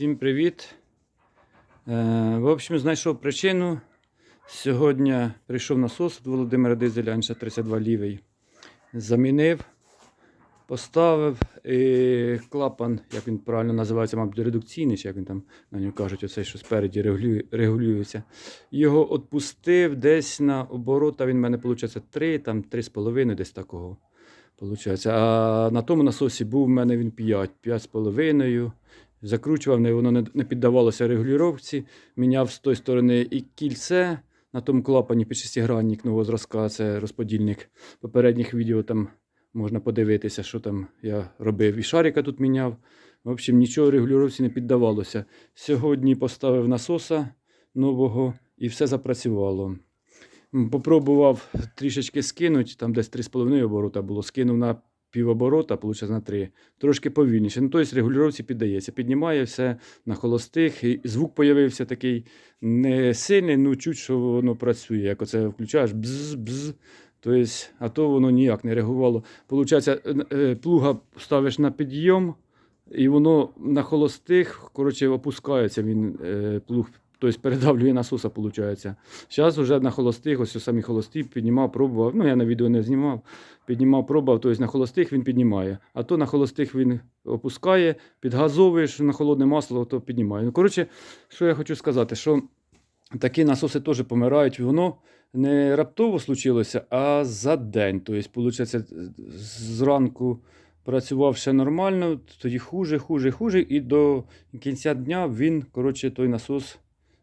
Всім привіт. Е, в общем, знайшов причину. Сьогодні прийшов насос від Володимира Дизелянша 32 лівий. Замінив, поставив і клапан, як він правильно називається, мабуть, редукційний, чи як він там на нього кажуть, оцей, що спереді регулює, регулюється. Його відпустив десь на оборота. Він в мене, виходить, 3, там 3,5, десь такого. Получається. А на тому насосі був в мене він 5, 5,5. Закручував, воно не, піддавалося регулювання. Міняв з тої сторони і кільце на тому клапані під шестигранник нового зразка, це розподільник попередніх відео там можна подивитися, що там я робив. І шарика тут міняв. В общем, нічого регулювання не піддавалося. Сьогодні поставив насоса нового і все запрацювало. Попробував трішечки скинути, там десь 3,5 оборота було, скинув на півоборота, виходить на 3. Трошки повільніше. Ну, тобто регулювання піддається. Піднімає все на холостих. І звук появився такий не сильний, ну чуть, що воно працює. Як оце включаєш бз бз. Тобто, а то воно ніяк не реагувало. Получається, е, е, плуга ставиш на підйом, і воно на холостих, коротше, опускається він е, плуг. Тобто передавлює насоса, виходить. Зараз вже на холостих, ось самі холості, піднімав, пробував. Ну, я на відео не знімав. Піднімав, пробував, тобто на холостих він піднімає. А то на холостих він опускає, підгазовуєш на холодне масло, то піднімає. Ну, коротше, що я хочу сказати, що такі насоси теж помирають. Воно не раптово случилося, а за день. Тобто, виходить, зранку працював ще нормально, тоді хуже, хуже, хуже, і до кінця дня він, коротше, той насос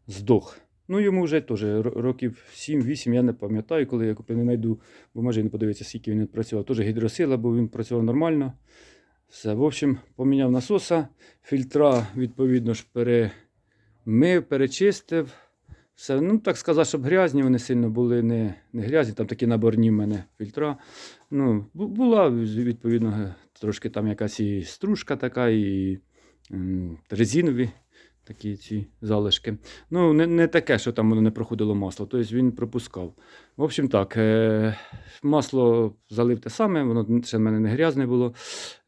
здох. Ну, йому вже теж років 7-8, я не пам'ятаю, коли я не знайду, бо може не подивитися, скільки він працював. Теж гідросила, бо він працював нормально. Все, в общем, поміняв насоса, фільтра, відповідно ж, перемив, перечистив. Все, ну так сказати, щоб грязні вони сильно були не, не грязні, там такі наборні в мене фільтра. Ну, була, відповідно, трошки там якась і стружка така, і м, резинові такі ці залишки. Ну, не, не таке, що там воно не проходило масло, тобто він пропускав. В общем так, е, масло залив те саме, воно ще в мене не грязне було.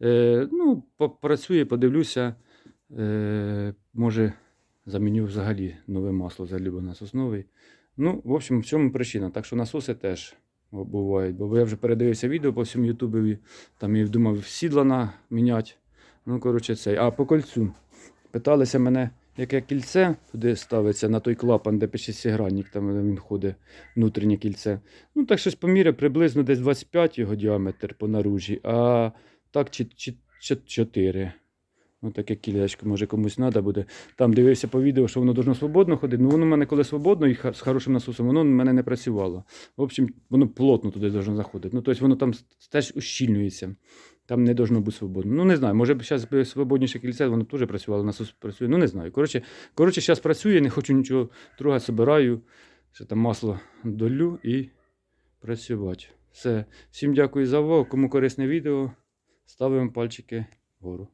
Е, ну, попрацює, подивлюся. Е, може, заміню взагалі нове масло, взагалі бо насос. Ну, в общем, в цьому причина. Так що насоси теж бувають. Бо я вже передивився відео по всьому Ютубі, там і думав сідла міняти. Ну, коротше, цей. А по кольцю. Питалися мене, яке кільце туди ставиться на той клапан, де під шестигранник, там він ходить, внутрішнє кільце. Ну, так щось поміряв, приблизно десь 25 його діаметр по наружі, а так чи, чи, чи 4. Ну, таке кілечко, може комусь треба буде. Там дивився по відео, що воно должно свободно ходити. Ну, воно в мене коли свободно і з хорошим насосом, воно в мене не працювало. В общем, воно плотно туди должно заходити. Ну, тобто воно там теж ущільнюється. Там не должно бути свободно. Ну, не знаю, може б зараз свободніше кільце, воно теж працювало, насос працює. Ну, не знаю. Коротше, коротше, зараз працює, не хочу нічого трогати, собираю. Ще там масло долю і працювати. Все. Всім дякую за увагу. Кому корисне відео, ставимо пальчики вгору.